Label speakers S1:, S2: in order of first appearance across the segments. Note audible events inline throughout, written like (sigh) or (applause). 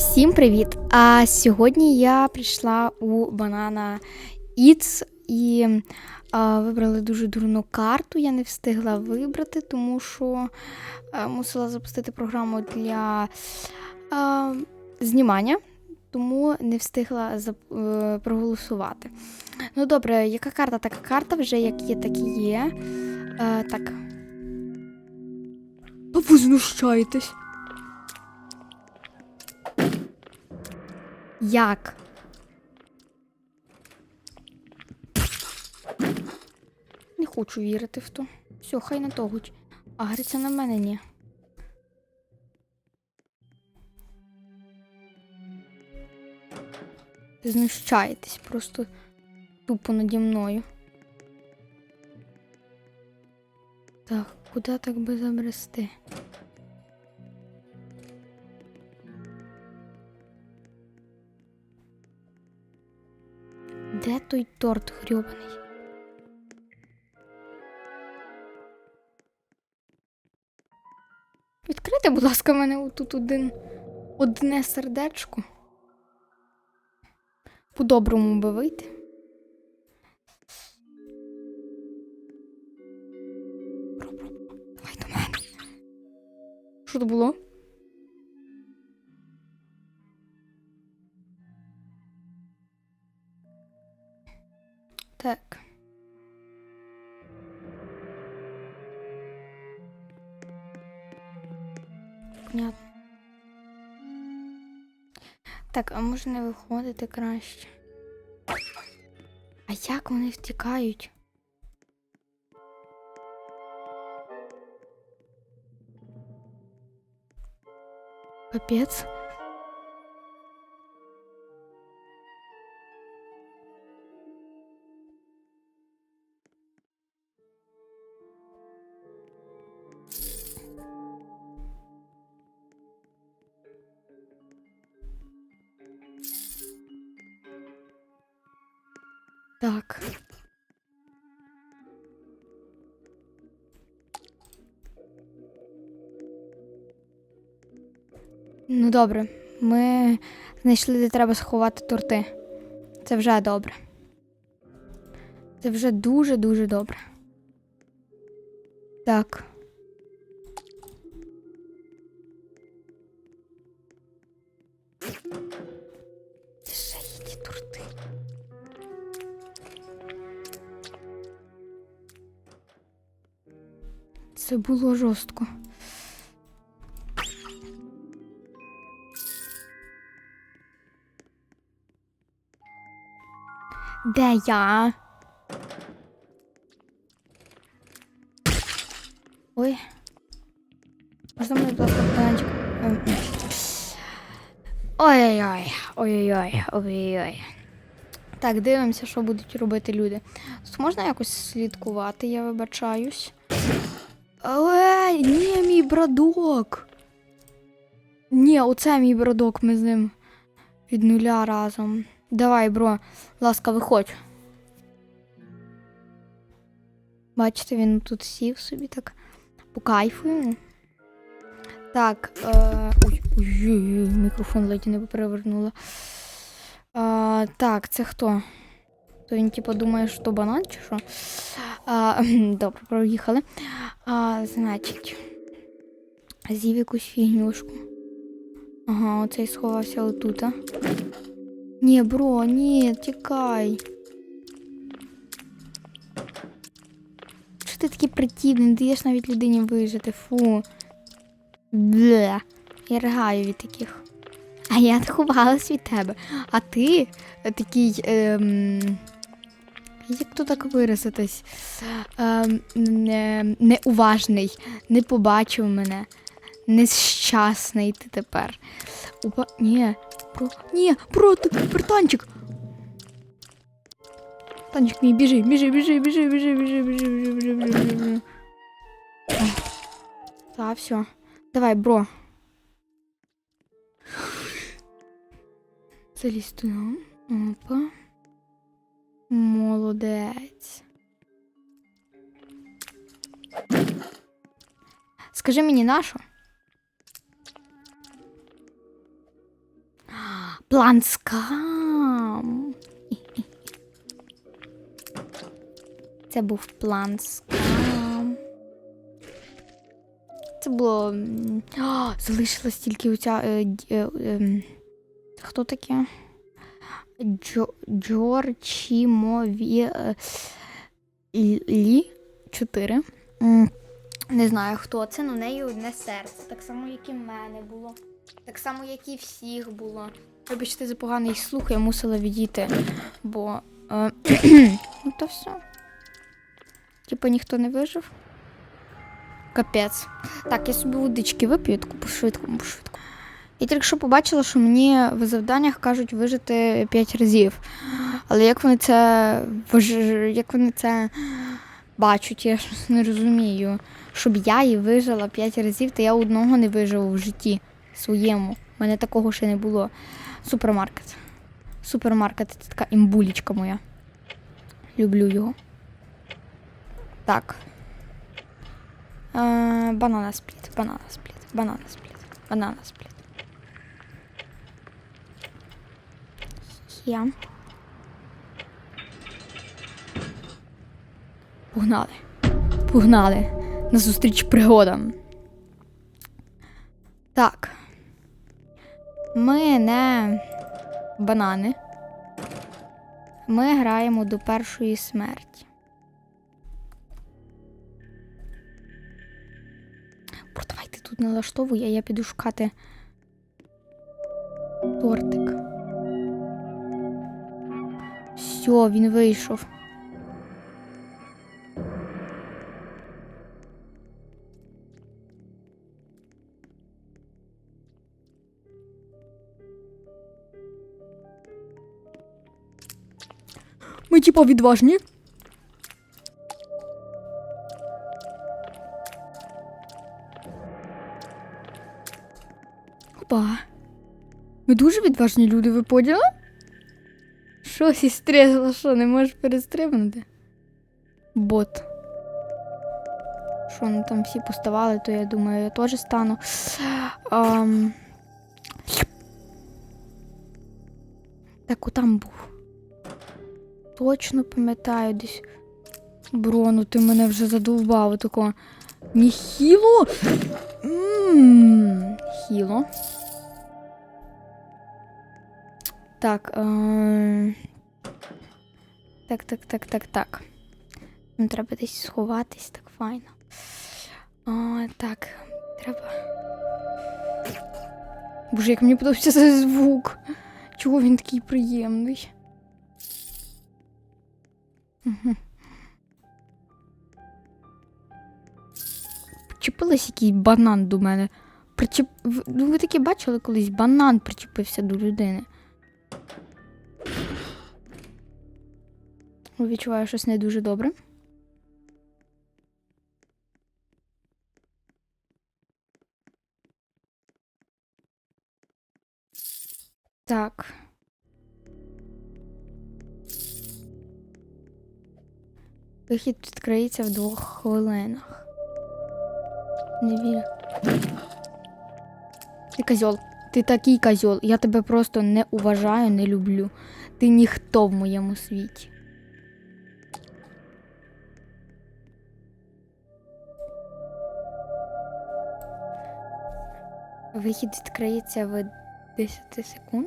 S1: Всім привіт! А сьогодні я прийшла у Banana Eats і а, вибрали дуже дурну карту. Я не встигла вибрати, тому що а, мусила запустити програму для а, знімання, тому не встигла зап- е, проголосувати. Ну добре, яка карта? Така карта вже як є, так і є. Е, так. А ви знущаєтесь? Як? Не хочу вірити в то. Все, хай на тогуть. А гриться на мене ні. Знущаєтесь просто тупо наді мною. Так, куди так би забрести? Де той торт грьобаний? Відкрите, будь ласка, мене тут один одне сердечко. По-доброму би вийти. Що то було? Так. Понятно. Так, а може не виходити краще? А як вони втікають? Капець. Так. Ну добре, ми знайшли, де треба сховати торти. Це вже добре. Це вже дуже-дуже добре. Так. Це було жорстко. Де я? Ой. Можна мені, будь ласка, бананчик? Ем. Ой-ой-ой, ой-ой-ой, ой-ой-ой. Так, дивимося, що будуть робити люди. Тут можна якось слідкувати, я вибачаюсь. Але ні, мій брадок. Ні, оце мій брадок, ми з ним від нуля разом. Давай, бро, ласка, виходь. Бачите, він тут сів собі так по кайфу. Так, е... ой, ой, ой, ой, мікрофон ледь не перевернула. А, так, це хто? То він типу думає, що банан чи що? А, (laughs) добре, проїхали. А, значить, з'їв якусь фігнюшку. Ага, оцей сховався отут. а. Ні, бро, ні, тікай. Що ти такий противний, не даєш навіть людині вижити, фу. Бле. Я ригаю від таких. А я (laughs) ховалась від тебе. А ти такий. Ем... Як то так виразитись? Ем, не, неуважний, не побачив мене. Нещасний ти тепер. Опа, ні, про. Ні, про ти, братанчик. Танчик мій, біжи, біжи, біжи, біжи, біжи, біжи, біжи, біжи, біжи, біжи, біжи. Та, все. Давай, бро. Залізь туди. Опа. Молодець. Скажи мені нашу? План скам. Це був план скам. Це було. А, залишилась тільки оця. Е, е, ем, хто таке? Джо, Джорчімові е, Лі 4. Не знаю, хто це, але в неї одне серце. Так само, як і в мене було. Так само, як і всіх було. Вибачте за поганий слух, я мусила відійти, бо. Е, (clears throat) ну то все. Типа ніхто не вижив. Капець. Так, я собі водички вип'ю таку пошвидку, пошвидку. Я тільки що побачила, що мені в завданнях кажуть вижити 5 разів. Але як вони це як вони це бачать, я щось не розумію. Щоб я її вижила 5 разів, то я одного не виживу в житті своєму. У мене такого ще не було. Супермаркет. Супермаркет це така імбулічка моя. Люблю його. Так. Е, банана спліт, банана спліт, банана спліт, банана спліт. Є. Погнали. Погнали. На зустріч пригодам. Так. Ми не банани. Ми граємо до першої смерті. Бро, давай ти тут налаштовуй, а я піду шукати тортик. Все, він вийшов. Ми типа відважні. Опа. Ми дуже відважні люди, ви поняли? Що сістрезла, що не можеш перестрибнути? Бот. Що ну там всі поставали, то я думаю, я теж стану. Ам... Так, отам був. Точно пам'ятаю десь. Бро, ну ти мене вже задовбав такого. Ніхіло? Ммм, хіло. Так. Е... Так, так, так, так, так. Нам треба десь сховатись, так файно. О, так, треба. Боже, як мені подобається цей звук. Чого він такий приємний? Угу. Якийсь банан до мене. Причеп... Ну, ви таке бачили колись? Банан причепився до людини. Відчуваю щось не дуже добре. Так. Вихід відкриється в двох хвилинах. Не вірю. Ти козьол. Ти такий козьол. Я тебе просто не уважаю, не люблю. Ти ніхто в моєму світі. Вихід відкриється в 10 секунд.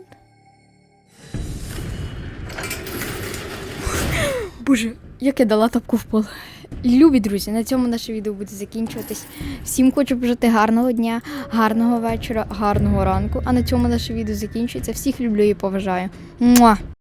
S1: Боже, як я дала тапку в пол. Любі друзі, на цьому наше відео буде закінчуватись. Всім хочу бажати гарного дня, гарного вечора, гарного ранку. А на цьому наше відео закінчується. Всіх люблю і поважаю. Муа!